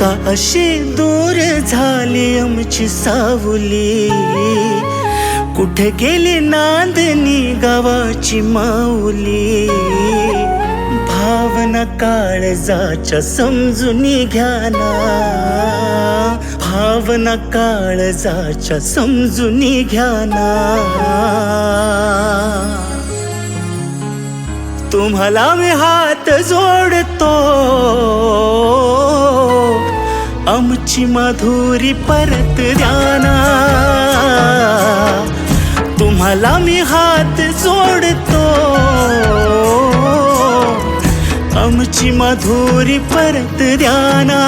का अशी दूर झाली आमची सावली? कुठे गेली नांदणी गावाची माऊली? भावना काळजाच्या समजून घ्या ना. भावना काळजाच्या समजून घ्या ना. तुम्हाला मी हात जोडतो. आमची मधुरी परत द्याना. तुम्हाला मी हात जोडतो. आमची मधुरी परत द्याना.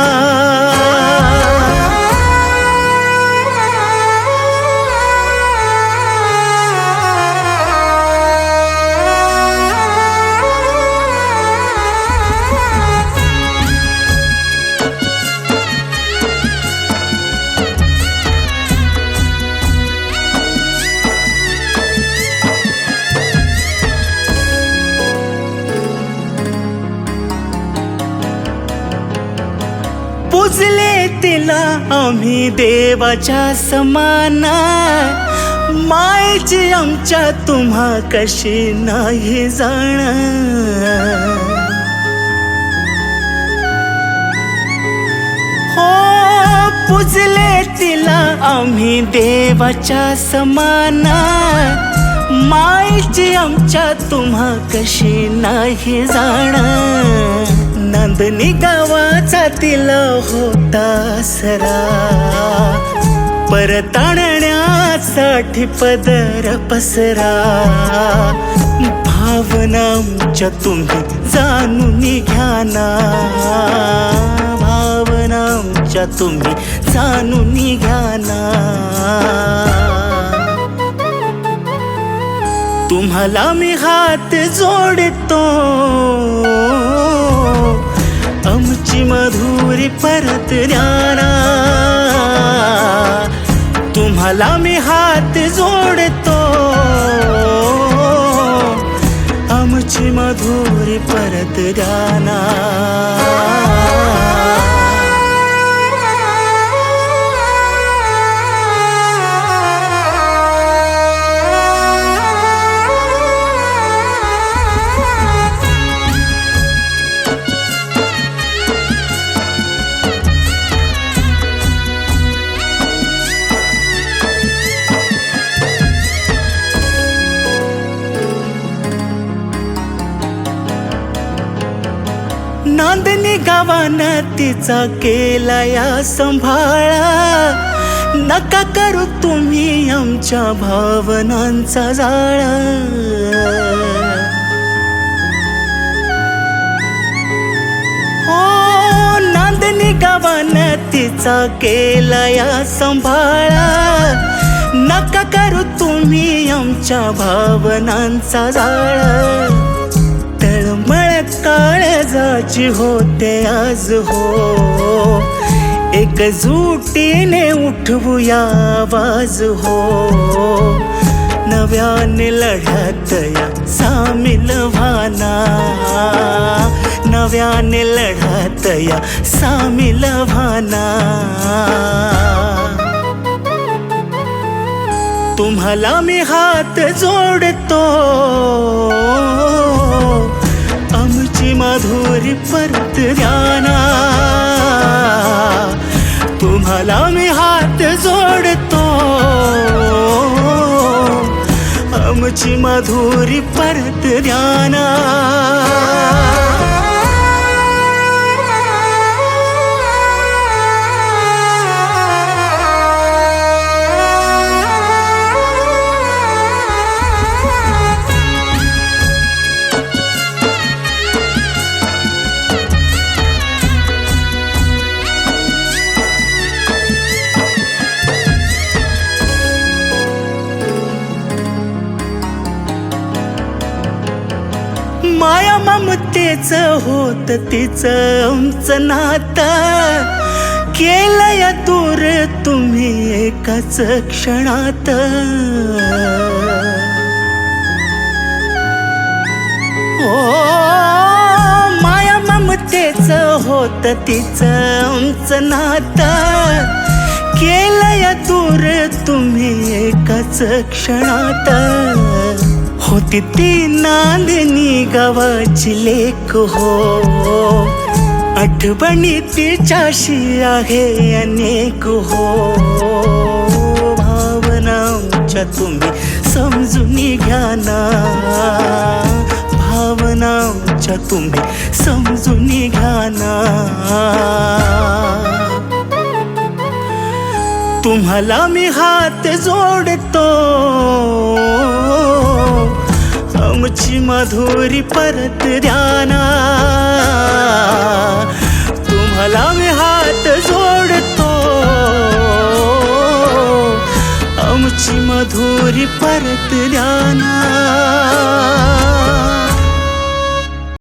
तिला आम्ही देवाच्या समाना मायची आमच्या तुम्हा कशी नाही जाण हो पुजले तिला आम्ही देवाच्या समाना मायची आमच्या तुम्हा कशी नाही जाणार. नंदनी गावाचा तिला होता सरा. परताण्यासाठी पदर पसरा. भावना आमच्या तुम्ही जाणून घ्या ना. भावना आमच्या तुम्ही जाणून घ्या ना. तुम्हाला मी हात जोडतो. मधुरी परत ज्ञाना तुम्हाला मी हात जोडतो। आमची मधुरी परत ज्ञाना नांदनी गावानं तिचा केला या संभाळा. नका करू तुम्ही आमच्या भावनांचा जाळा. हो नांदनी गावान तिचा केला या संभाळा. नका करू तुम्ही आमच्या भावनांचा जाळा. काळजाची होते आज हो. एक जुटीने उठवूया आवाज हो. नव्याने लढतया सामील व्हाना. नव्याने लढतया सामील व्हाना. तुम्हाला मी हात जोडतो. माधुरी परत द्याना. तुम्हाला मी हात जोडतो. आमची माधुरी परत द्याना. माया ममतेच होत तिचं आमचं नातं. केलं दूर तुम्ही एकाच क्षणात. ओ माया ममतेच होत तिचं आमचं नातं. केलं दूर तुम्ही एकाच क्षणात. होती ती नांदणी गावाची लेख हो. आठवणी तिच्याशी आहे अनेक हो. भावनांच्या तुम्ही समजून घ्या ना. भावनांच्या तुम्ही समजून घ्या ना. तुम्हाला मी हात जोडतो. आमची मधुरी परत द्याना. तुम्हाला मी हात जोडतो. आमची मधुरी परत द्याना.